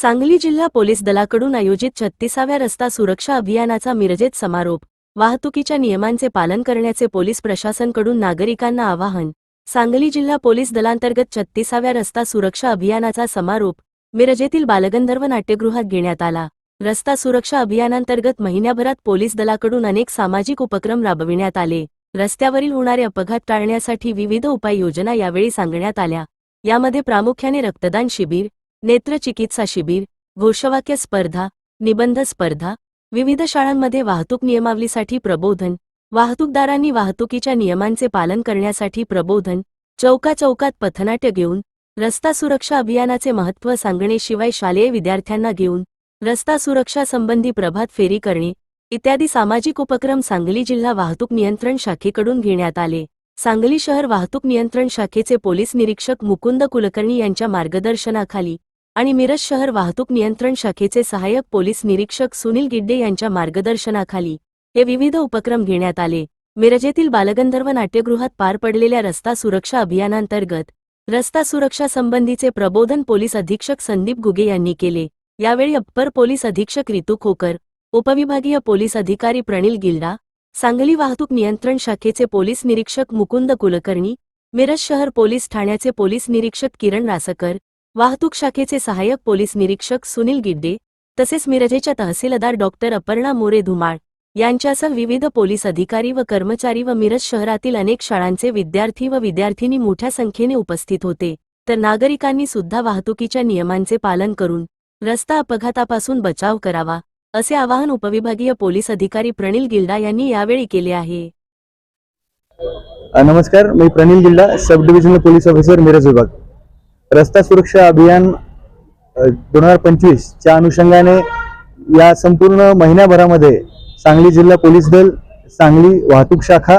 सांगली जिल्हा पोलीस दलाकडून आयोजित छत्तीसाव्या रस्ता सुरक्षा अभियानाचा मिरजेत समारोप. वाहतुकीच्या नियमांचे पालन करण्याचे पोलीस प्रशासनकडून नागरिकांना आवाहन. सांगली जिल्हा पोलीस दलांतर्गत छत्तीसाव्या रस्ता सुरक्षा अभियानाचा समारोप मिरजेतील बालगंधर्व नाट्यगृहात घेण्यात आला. रस्ता सुरक्षा अभियानांतर्गत महिन्याभरात पोलीस दलाकडून अनेक सामाजिक उपक्रम राबविण्यात आले. रस्त्यावरील होणारे अपघात टाळण्यासाठी विविध उपाययोजना यावेळी सांगण्यात आल्या. यामध्ये प्रामुख्याने रक्तदान शिबिर नेत्रचिकित्सा शिबिर घोषवाक्य स्पर्धा निबंध स्पर्धा विविध शाळांमध्ये वाहतूक नियमावलीसाठी प्रबोधन वाहतूकदारांनी वाहतुकीच्या नियमांचे पालन करण्यासाठी प्रबोधन चौका चौकात पथनाट्य घेऊन रस्ता सुरक्षा अभियानाचे महत्त्व सांगणेशिवाय शालेय विद्यार्थ्यांना घेऊन रस्ता सुरक्षा संबंधी प्रभात फेरी करणे इत्यादी सामाजिक उपक्रम सांगली जिल्हा वाहतूक नियंत्रण शाखेकडून घेण्यात आले. सांगली शहर वाहतूक नियंत्रण शाखेचे पोलीस निरीक्षक मुकुंद कुलकर्णी यांच्या मार्गदर्शनाखाली आणि मिरज शहर वाहतूक नियंत्रण शाखेचे सहाय्यक पोलीस निरीक्षक सुनील गिड्डे यांच्या मार्गदर्शनाखाली हे विविध उपक्रम घेण्यात आले. मिरजेतील बालगंधर्व नाट्यगृहात पार पडलेल्या रस्ता सुरक्षा अभियानांतर्गत रस्ता सुरक्षा संबंधीचे प्रबोधन पोलीस अधीक्षक संदीप गुगे यांनी केले. यावेळी अप्पर पोलीस अधीक्षक रितू खोकर उपविभागीय पोलीस अधिकारी प्रणिल गिल्डा सांगली वाहतूक नियंत्रण शाखेचे पोलीस निरीक्षक मुकुंद कुलकर्णी मिरज शहर पोलीस ठाण्याचे पोलीस निरीक्षक किरण रासकर वाहतूक शाखेचे सहाय्यक पोलीस निरीक्षक सुनील गिड्डे तसेच मिरजेच्या तहसीलदार डॉक्टर अपर्णा मोरे धुमाळ यांच्यासह विविध पोलीस अधिकारी व कर्मचारी व मिरज शहरातील अनेक शाळांचे विद्यार्थी व विद्यार्थिनी मोठ्या संख्येने उपस्थित होते. तर नागरिकांनी सुद्धा वाहतुकीच्या नियमांचे पालन करून रस्ता अपघातापासून बचाव करावा असे आवाहन उपविभागीय पोलीस अधिकारी प्रणिल गिल्डा यांनी यावेळी केले आहे. नमस्कार मी Pranil Gilda sub divisional police officer Miraj विभाग. रस्ता सुरक्षा अभियान दोन हजार पंचवीसच्या अनुषंगाने या संपूर्ण महिन्याभरामध्ये सांगली जिल्हा पोलीस दल सांगली वाहतूक शाखा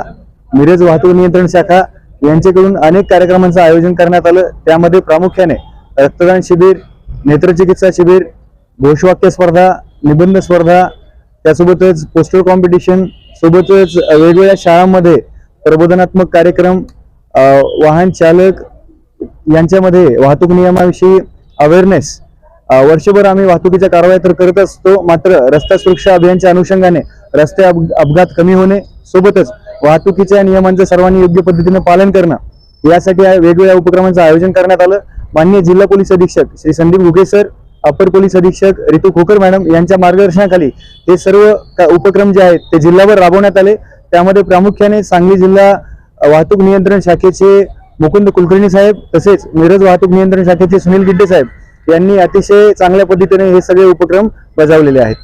मिरज वाहतूक नियंत्रण शाखा यांच्याकडून अनेक कार्यक्रमांचं आयोजन करण्यात आलं. त्यामध्ये प्रामुख्याने रक्तदान शिबिर नेत्रचिकित्सा शिबिर घोषवाक्य स्पर्धा निबंध स्पर्धा त्यासोबतच पोस्टर कॉम्पिटिशन सोबतच वेगवेगळ्या शाळांमध्ये प्रबोधनात्मक कार्यक्रम वाहन चालक यांच्यामध्ये वाहतूक नियमाविषयी अवेअरनेस वर्षभर आम्ही वाहतुकीच्या कारवाया तर करत असतो मात्र रस्ता सुरक्षा अभियानच्या अनुषंगाने रस्ते अपघात कमी होणे सोबतच वाहतुकीच्या नियमांचं सर्वांनी योग्य पद्धतीने पालन करणं यासाठी वेगवेगळ्या उपक्रमांचं आयोजन करण्यात आलं. माननीय जिल्हा पोलीस अधीक्षक श्री संदीप घुगे सर अपर पोलीस अधीक्षक रितू खोकर मॅडम यांच्या मार्गदर्शनाखाली हे सर्व उपक्रम जे आहेत ते जिल्हाभर राबवण्यात आले. त्यामध्ये प्रामुख्याने सांगली जिल्हा वाहतूक नियंत्रण शाखेचे मुकुंद कुलकर्णी साहेब तसेच मिरज वाहतूक नियंत्रण शाखेचे सुनील गिड्डे साहेब यांनी अतिशय चांगल्या पद्धतीने हे सगळे उपक्रम बजावलेले आहेत.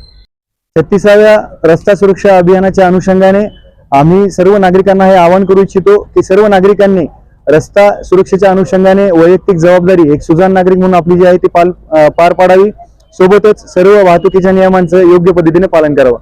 छत्तीसाव्या रस्ता सुरक्षा अभियानाच्या अनुषंगाने आम्ही सर्व नागरिकांना हे आवाहन करू इच्छितो की सर्व नागरिकांनी रस्ता सुरक्षेच्या अनुषंगाने वैयक्तिक जबाबदारी एक सुजाण नागरिक म्हणून आपली जी आहे ती पाल पार पाडावी. सोबतच सर्व वाहतुकीच्या नियमांचं योग्य पद्धतीने पालन करावं.